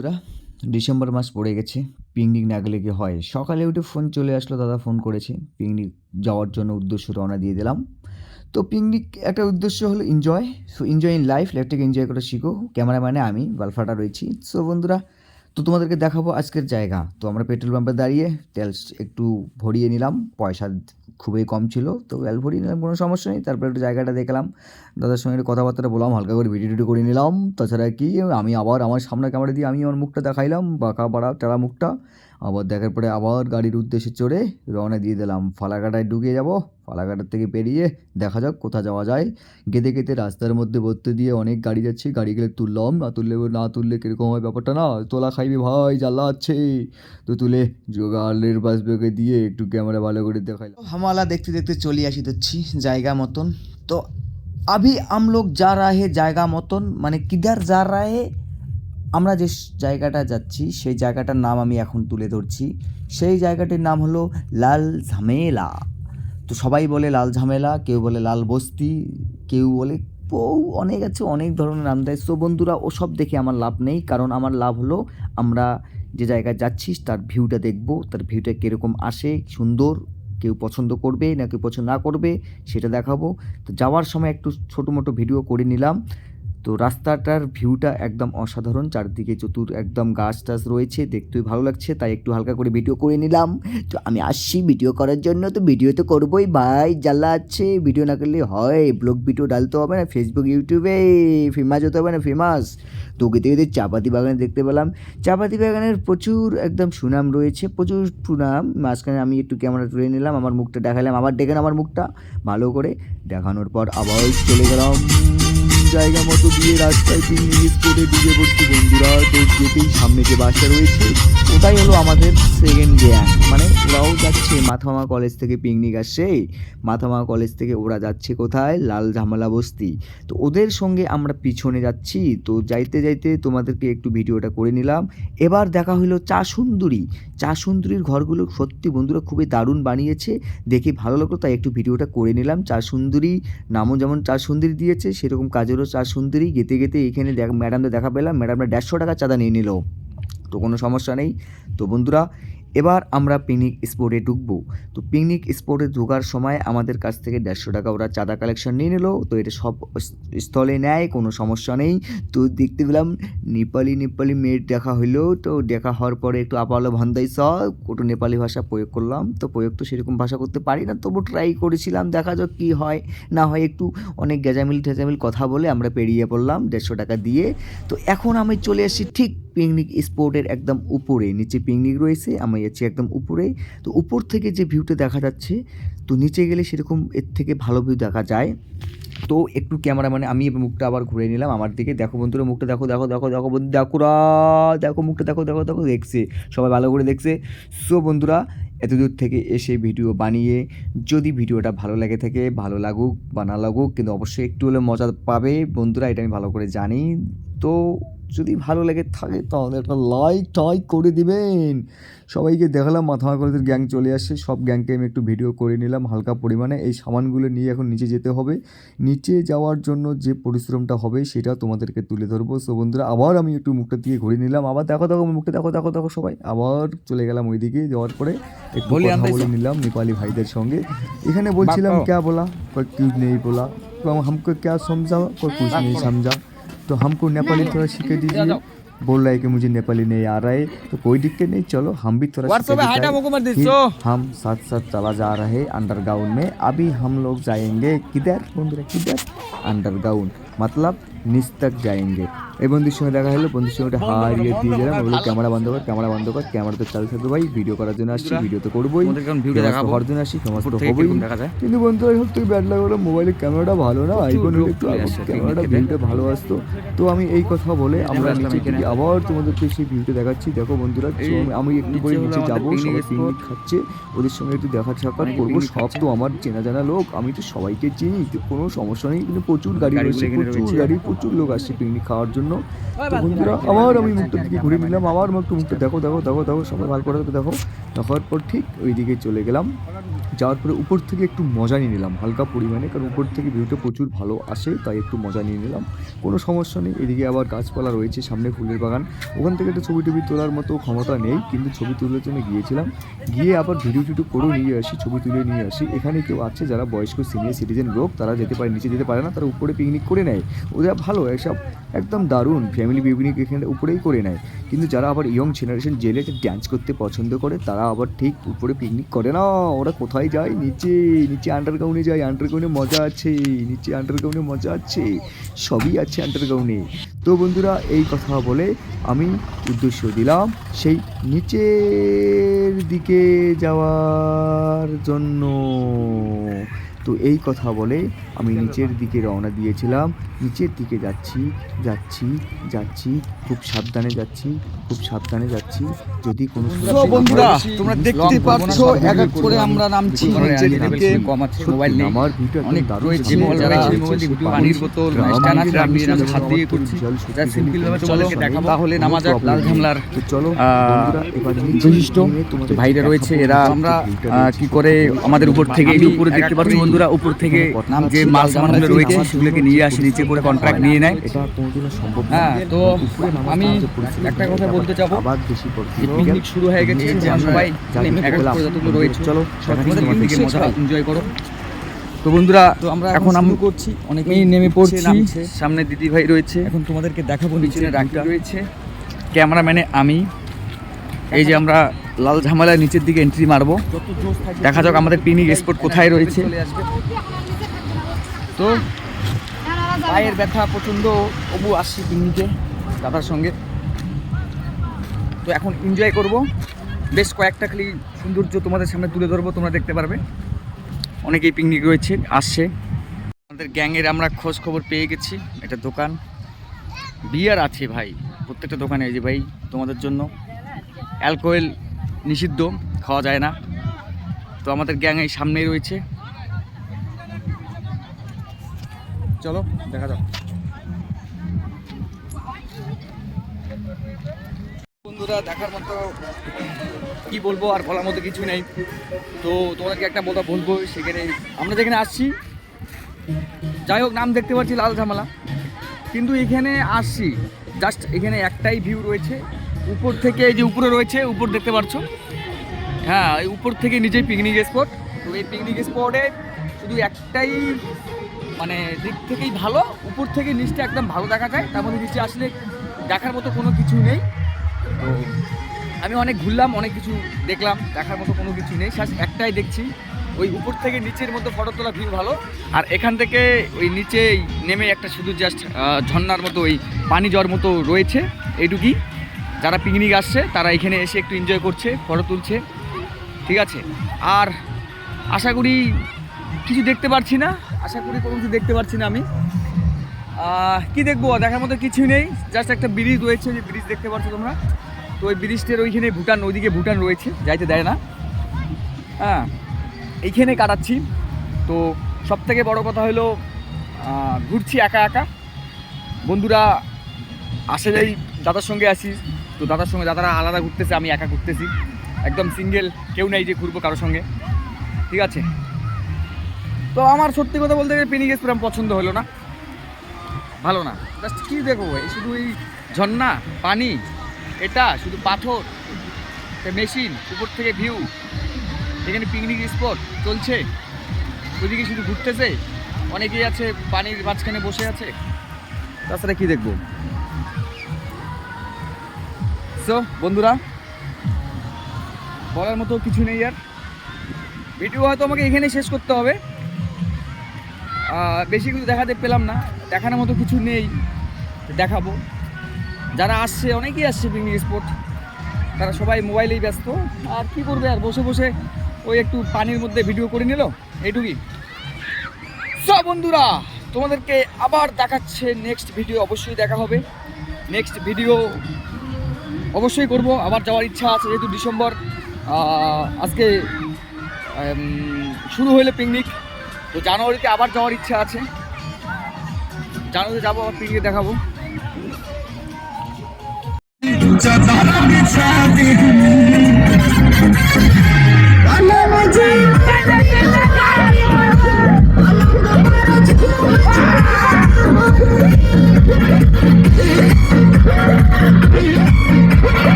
বন্ধুরা, ডিসেম্বর মাস পড়ে গেছে, পিকনিক না গেলে কি হয়? সকালে উঠে ফোন চলে আসলো, দাদা ফোন করেছে, পিকনিক যাওয়ার জন্য উদ্দেশ্য রওনা দিয়ে দিলাম। তো পিকনিক একটা উদ্দেশ্য হলো enjoy so enjoy in life লাইফটাকে এনজয় করে শিখো। ক্যামেরাম্যানে আমি, বালফাটা রয়েছি। সো বন্ধুরা, তো তোমাদেরকে দেখাবো আজকের জায়গা। তো আমরা পেট্রোল পাম্পে দাঁড়িয়ে তেল একটু ভরিয়ে নিলাম, পয়সা খুবই কম ছিল। তো তেল নিলাম, কোনো সমস্যা নেই। তারপরে একটু জায়গাটা দেখলাম। দাদার সঙ্গে একটু কথাবার্তাটা বললাম, হালকা করে ভিডিও টিডিও করে নিলাম। তাছাড়া কি, আমি আবার আমার সামনে ক্যামেরা দিয়ে আমি আমার মুখটা দেখাইলাম বাঁকা বাড়া টেরা মুখটা। আবার দেখার পরে আবার গাড়ির উদ্দেশ্যে চড়ে রওনা দিয়ে দিলাম ফালাকাটায় ঢুকে যাব ফালাকাটার থেকে পেরিয়ে দেখা যাক কোথা যাওয়া যায় গেতে গেতে রাস্তার মধ্যে ভর্তি দিয়ে অনেক গাড়ি যাচ্ছে গাড়ি গেলে তুললাম না তুললে না তুললে কীরকম হয় ব্যাপারটা না তোলা খাইবি ভাই জ্বালা আছে তো তুলে জোগাড়ের বাস বেগে দিয়ে একটু ক্যামেরা ভালো করে দেখাইলাম হামালা দেখতে দেখতে চলে আসি দিচ্ছি জায়গা মতন তো अभी हम लोग जा रहा है জায়গা মতন মানে কিধার যা রা হে আমরা যে জায়গাটা যাচ্ছি, সেই জায়গাটার নাম আমি এখন তুলে ধরছি। সেই জায়গাটির নাম হলো লাল ঝামেলা। তো সবাই বলে লাল ঝামেলা, কেউ বলে লাল বস্তি, কেউ বলে বউ, অনেক আছে, অনেক ধরনের নাম দেয়। সো বন্ধুরা, ওসব দেখে আমার লাভ নেই, কারণ আমার লাভ হলো আমরা যে জায়গায় যাচ্ছি, তার ভিউটা দেখব, তার ভিউটা কীরকম আসে, সুন্দর, কেউ পছন্দ করবে না কেউ পছন্দ না করবে, সেটা দেখাবো। তো যাওয়ার সময় একটু ছোটো মোটো ভিডিও করে নিলাম। তো রাস্তাটার ভিউটা একদম অসাধারণ, চারদিকে চতুর একদম গাছ টাছ রয়েছে দেখতেই ভালো লাগছে, তাই একটু হালকা করে ভিডিও করে নিলাম। তো আমি আসছি ভিডিও করার জন্য, তো ভিডিও তো করবোই ভাই জ্বালা আছে। ভিডিও না করলে হয় ব্লগ ভিডিও ডালতে হবে না ফেসবুক ইউটিউবে ফেমাস হতে হবে না ফেমাস তো গেতে গেতে চাপাতি বাগানে দেখতে পেলাম। চাপাতি বাগানের প্রচুর একদম সুনাম রয়েছে, প্রচুর সুনাম। মাঝখানে আমি একটু ক্যামেরা তুলে নিলাম, আমার মুখটা দেখালাম, আবার দেখেন আমার মুখটা। ভালো করে দেখানোর পর আবার চলে গেলাম। জায়গা মতো দিয়ে রাস্তায় পিকনিক স্পটে ঢুকে পড়ছি বন্ধুরা। তো যেতেই সামনে যে বাসটা রয়েছে, ওটাই হলো আমাদের সেকেন্ড গ্যাং মানে ওরাও যাচ্ছে মাথামা কলেজ থেকে পিকনিক আসছে। মাথামা কলেজ থেকে ওরা যাচ্ছে কোথায়? লাল ঝামেলা বস্তি। তো ওদের সঙ্গে আমরা পিছনে যাচ্ছি। তো যাইতে যাইতে তোমাদেরকে একটু ভিডিওটা করে নিলাম। এবার দেখা হলো চা সুন্দরী চা সুন্দরীর ঘরগুলো সত্যি বন্ধুরা খুবই দারুণ বানিয়েছে। দেখে ভালো লাগল, তাই একটু ভিডিওটা করে নিলাম। চা সুন্দরী নামও যেমন চা সুন্দরী দিয়েছে, সেরকম কাজেরও চা সুন্দরী গেতে গেতে এখানে ম্যাডামদের দেখা পেলাম। ম্যাডামরা দেড়শো টাকা চাঁদা নিয়ে নিল। তো কোনো সমস্যা নেই। তো বন্ধুরা এবার আমরা পিকনিক স্পটে ঢুকবো। তো পিকনিক স্পটে ঢোকার সময় আমাদের কাছ থেকে দেড়শো টাকা ওরা চাঁদা কালেকশন নিয়ে নিল। তো এটা সব স্থলে নেয়, কোনো সমস্যা নেই। তো দেখতে পেলাম নেপালি নেপালি মেয়ের দেখা হইল। তো দেখা হওয়ার পরে একটু আপালো ভান্দাই স একটু নেপালি ভাষা প্রয়োগ করলাম। তো প্রয়োগ তো সেরকম ভাষা করতে পারি না তবু ট্রাই করেছিলাম। দেখা যাক কী হয়, না হয় একটু অনেক গেজামিল টেজামিল কথা বলে আমরা পেরিয়ে পড়লাম দেড়শো টাকা দিয়ে। তো এখন আমি চলে আসি ঠিক পিকনিক স্পটের একদম উপরে। নিচে পিকনিক রয়েছে, আমি আছি একদম উপরে তো উপর থেকে যে ভিউটা দেখা যাচ্ছে, তো নিচে গেলে সেরকম এর থেকে ভালো ভিউ দেখা যায়। তো একটু ক্যামেরা মানে আমি মুখটা আবার ঘুরে নিলাম আমার দিকে। দেখো বন্ধুরা, মুখটা দেখো দেখো দেখো দেখো বন্ধু, দেখো দেখো মুখটা, দেখো দেখো দেখো, দেখছে। সবাই ভালো করে দেখছে। সো বন্ধুরা এত দূর থেকে এসে ভিডিও বানিয়ে, যদি ভিডিওটা ভালো লাগে থাকে, ভালো লাগুক বা না লাগুক, কিন্তু অবশ্যই একটু হলে মজা পাবে। বন্ধুরা, এটা আমি ভালো করে জানি। তো যদি ভালো লেগে থাকে তাহলে একটা লাইক টাইক করে দিবেন সবাইকে দেখালাম মাথা কলেজের গ্যাং চলে আসছে সব গ্যাংকে আমি একটু ভিডিও করে নিলাম হালকা পরিমাণে এই সামানগুলো নিয়ে এখন নিচে যেতে হবে নিচে যাওয়ার জন্য যে পরিশ্রমটা হবে সেটা তোমাদেরকে তুলে ধরবো সো বন্ধুরা আবার আমি একটু মুখটা দিয়ে ঘুরে নিলাম আবার দেখো দেখো মুখটা দেখো দেখো দেখো সবাই আবার চলে গেলাম ওইদিকে যাওয়ার পরে একটু বলি কথা আন্দাজ বলে নিলাম নেপালি ভাইদের সঙ্গে এখানে বলছিলাম বাপ্পা। क्या बोला कोई क्यों नहीं बोला तो हम हमको क्या समझा कोई कुछ नहीं समझा तो हमको नेपाली थोड़ा सीखे दीजिए। बोल रहा है कि मुझे नेपाली नहीं आ रहा है तो कोई दिक्कत नहीं। चलो हम भी थोड़ा हम साथ साथ चला जा रहे हैं अंडरग्राउंड में। अभी हम लोग जाएँगे किधर बंधुरा किधर? अंडरग्राउंड। मतलब নিচ तक जाएंगे এই বন্ধুর সঙ্গে দেখা হলো বন্ধুর সঙ্গে একটা হারিয়ে দিয়ে দিলাম বললো ক্যামেরা বন্ধ কর ক্যামেরা বন্ধ কর ক্যামেরা তো চালু থাকবে ভাই ভিডিও করার জন্য আসছি বন্ধুরা, ভিডিও তো করবোই তোমাদেরকে এখন ভিউটা Famous তো দেখাবো। হওয়ার জন্য আসছি ফেমাস উপর তো থেকে হবোই কিরকম দেখা যায় কিন্তু বন্ধুরা সব থেকে ব্যাড লাগে হলো মোবাইলের ক্যামেরাটা ভালো না আইফোন লোক একটু চলে আসছে ক্যামেরাটা picnic ভিউটা ভালো আসতো তো আমি এই কথা বলে আমরা আসলাম নিচে এখানে। থেকে আবার তোমাদেরকে সেই ভিউটা দেখাচ্ছি দেখো বন্ধুরা এই so আমি- আমি একটু করে নিচে হলো নিচে আমাদের যাবো picnic সবাই spot। পিকনিক খাচ্ছে ওদের সঙ্গে একটু দেখা সাক্ষাৎ অনেকে করবো picnic সব খাচ্ছে। তো আমার চেনা জানা লোক আমি তো সবাইকে চিনি তো কোনো সমস্যা নেই কিন্তু প্রচুর গাড়ি গাড়িগুলো রয়েছে এখানে প্রচুর গাড়ি প্রচুর লোক আসছে পিকনিক খাওয়ার জন্য। তো বন্ধুরা আবার আমি মুখটার দিকে ঘুরে নিলাম আবার আমার একটু মুখটা দেখো দেখো দেখো দেখো সবাই ভালো করে দেখো দেখার পর ঠিক ওই দিকে চলে গেলাম। যাওয়ার পরে উপর থেকে একটু মজা নিয়ে নিলাম হালকা পরিমাণে কারণ উপর থেকে ভিউটা প্রচুর ভালো আসে তাই একটু মজা নিয়ে নিলাম। কোনো সমস্যা নেই এদিকে আবার গাছপালা রয়েছে সামনে ফুলের বাগান। ওখান থেকে একটা ছবি টবি তোলার মতো ক্ষমতা নেই কিন্তু ছবি তোলার জন্য গিয়েছিলাম। গিয়ে আবার ভিডিও টিডিও করেও নিয়ে আসি ছবি তুলে নিয়ে আসি। এখানে কেউ আছে যারা বয়স্ক সিনিয়র সিটিজেন লোক তারা যেতে পারে নিচে যেতে পারে না তারা উপরে পিকনিক করে নেয়। ওদের ভালো, এসব একদম দারুণ। ফ্যামিলি পিকনিক এখানে উপরেই করে নেয়। কিন্তু যারা আবার ইয়ং জেনারেশন জেলে ড্যান্স করতে পছন্দ করে, তারা আবার ঠিক উপরে পিকনিক করে না। ওরা কোথায় যায়? নিচে নিচে আন্ডারগ্রাউন্ডে যায়। আন্ডারগ্রাউন্ডে মজা আছে, নিচে আন্ডারগ্রাউন্ডে মজা আছে। সবই আছে আন্ডারগ্রাউন্ডে তো বন্ধুরা, এই কথা বলে আমি উদ্দেশ্য দিলাম সেই নিচের দিকে যাওয়ার জন্য। তো এই কথা বলে আমি নিচের দিকে রওনা দিয়েছিলাম। নিচের দিকে যাচ্ছি যাচ্ছি যাচ্ছি খুব সাবধানে যাচ্ছি খুব সাবধানে যাচ্ছি। যদি কোনো বন্ধুরা তোমরা দেখতে পাচ্ছ এক এক করে আমরা নামছি নিচের দিকে। মোবাইল নেই। আমার ভিডিও অনেক রয়েছে মোবাইল যারা আছে মোবাইল দিয়ে পানির বোতল আছে আমি এরকম হাত দিয়ে করছি। যা সিম্পল ভাবে তোমাদেরকে দেখাবো তাহলে নামা যাক লাল ঝামলার তো চলো বন্ধুরা এবার বৈশিষ্ট্য ভাইরা রয়েছে এরা আমরা। কি করে আমাদের উপর থেকে এই উপরে দেখতে পাচ্ছ বন্ধুরা উপর থেকে যে মাল সামানগুলো রয়েছে সেগুলোকে নিয়ে আসি নিচে করে কন্ট্রাক্ট নিয়ে নেয়। এটা কোনোদিনও সম্ভব হ্যাঁ তো আমি একটা কথা বলতে চাবো। আবার বেশি পিকনিক শুরু হয়ে গেছে সবাই? এক এক যতগুলো রয়েছে। চলো মজা এনজয় করো। তো বন্ধুরা তো আমরা এখন আমি করছি অনেক আমি নেমে পড়ছি। সামনে দিদি ভাই রয়েছে। এখন তোমাদেরকে দেখাবো নিচে। রাখি রয়েছে। ক্যামেরাম্যানে আমি। এই যে আমরা লাল ঝামেলার নিচের দিকে এন্ট্রি মারবো। দেখা যাক আমাদের পিকনিক স্পট কোথায় রয়েছে। তো, পায়ের ব্যথা প্রচণ্ড অবু আসছি পিকনিকে দাদার সঙ্গে। তো এখন এনজয় করব। বেশ কয়েকটা খালি সৌন্দর্য তোমাদের সামনে তুলে ধরবো, তোমরা দেখতে পারবে। অনেকেই পিকনিক রয়েছে, আসছে। আমাদের গ্যাংয়ের আমরা খোঁজ খবর পেয়ে গেছি, একটা দোকান। বিয়ার আছে ভাই, প্রত্যেকটা দোকানে এই যে ভাই, তোমাদের জন্য। অ্যালকোহল নিষিদ্ধ, খাওয়া যায় না। তো আমাদের গ্যাং এই সামনেই রয়েছে। চলো, দেখা যাক। বন্ধুরা, দেখার মতো কি বলব, আর বলার মতো কিছু নেই। তো তোমাদেরকে একটা কথা বলব, সেখানে আমরা যেখানে আসছি, যাই হোক, নাম দেখতে পাচ্ছি লাল ঝামেলা। কিন্তু এখানে আসছি জাস্ট এখানে একটাই ভিউ রয়েছে। উপর থেকে এই যে উপরে রয়েছে, উপর দেখতে পাচ্ছ। হ্যাঁ এই উপর থেকে নিজেই পিকনিক স্পট তো এই পিকনিক স্পটে শুধু একটাই মানে দিক থেকেই ভালো, উপর থেকে নিচটা একদম ভালো দেখা যায়। তার মধ্যে নিচে আসলে দেখার মতো কোনো কিছু নেই। তো আমি অনেক ঘুরলাম, অনেক কিছু দেখলাম, দেখার মতো কোনো কিছু নেই। শাস একটাই দেখছি, ওই উপর থেকে নিচের মধ্যে ফটো তোলা ভিউ ভালো। আর এখান থেকে ওই নিচে নেমে একটা শুধু জাস্ট ঝর্ণার মতো ওই পানি জ্বর মতো রয়েছে, এইটুকুই। যারা পিকনিক আসছে, তারা এখানে এসে একটু এনজয় করছে ফটো তুলছে, ঠিক আছে? আর আশা করি কিছু দেখতে পারছি না, আশা করি কোনো কিছু দেখতে পারছি না আমি। কি দেখব? দেখার মতো কিছু নেই জাস্ট একটা ব্রিজ রয়েছে, যে ব্রিজ দেখতে পাচ্ছ তোমরা। তো ওই ব্রিজটার ওইখানে ভুটান, ওইদিকে ভুটান রয়েছে, যাইতে দেয় না। হ্যাঁ এইখানে কাটাচ্ছি। তো সব থেকে বড় কথা হলো ঘুরছি একা একা। বন্ধুরা, আসে যাই দাদার সঙ্গে আসি। তো দাদার সঙ্গে দাদারা আলাদা ঘুরতেছে, আমি একা ঘুরতেছি। একদম সিঙ্গেল কেউ নেই যে ঘুরবো কারোর সঙ্গে। ঠিক আছে? তো আমার সত্যি কথা বলতে গেলে পিনিক স্প্রাম পছন্দ হলো না। ভালো না। জাস্ট কী এই শুধু এই ঝর্ণা, পানি, এটা, শুধু পাথর মেশিন উপর থেকে ভিউ এখানে পিকনিক স্পট চলছে। ওইদিকে শুধু ঘুরতেছে। অনেকেই আছে পানির মাঝখানে বসে আছে। তাছাড়া কি দেখব? সো বন্ধুরা? বলার মতো কিছু নেই আর। ভিডিও হয়তো আমাকে এখানে শেষ করতে হবে। বেশি কিছু দেখাতে পেলাম না, দেখানোর মতো কিছু নেই, দেখাবো। যারা আসছে, অনেকেই আসছে পিকনিক স্পট তারা সবাই মোবাইলেই ব্যস্ত। আর কি করবে আর? বসে বসে ওই একটু পানির মধ্যে ভিডিও করে নিল? এইটুকুই। সব বন্ধুরা, তোমাদেরকে আবার দেখাচ্ছে নেক্সট ভিডিও অবশ্যই দেখা হবে। নেক্সট ভিডিও অবশ্যই করব। আবার যাওয়ার ইচ্ছা আছে যেহেতু ডিসেম্বর। আজকে শুরু হইলে পিকনিক তো জানুয়ারিতে আবার যাওয়ার ইচ্ছা আছে। জানুয়ারিতে যাব, আবার পিকনিক দেখাবো।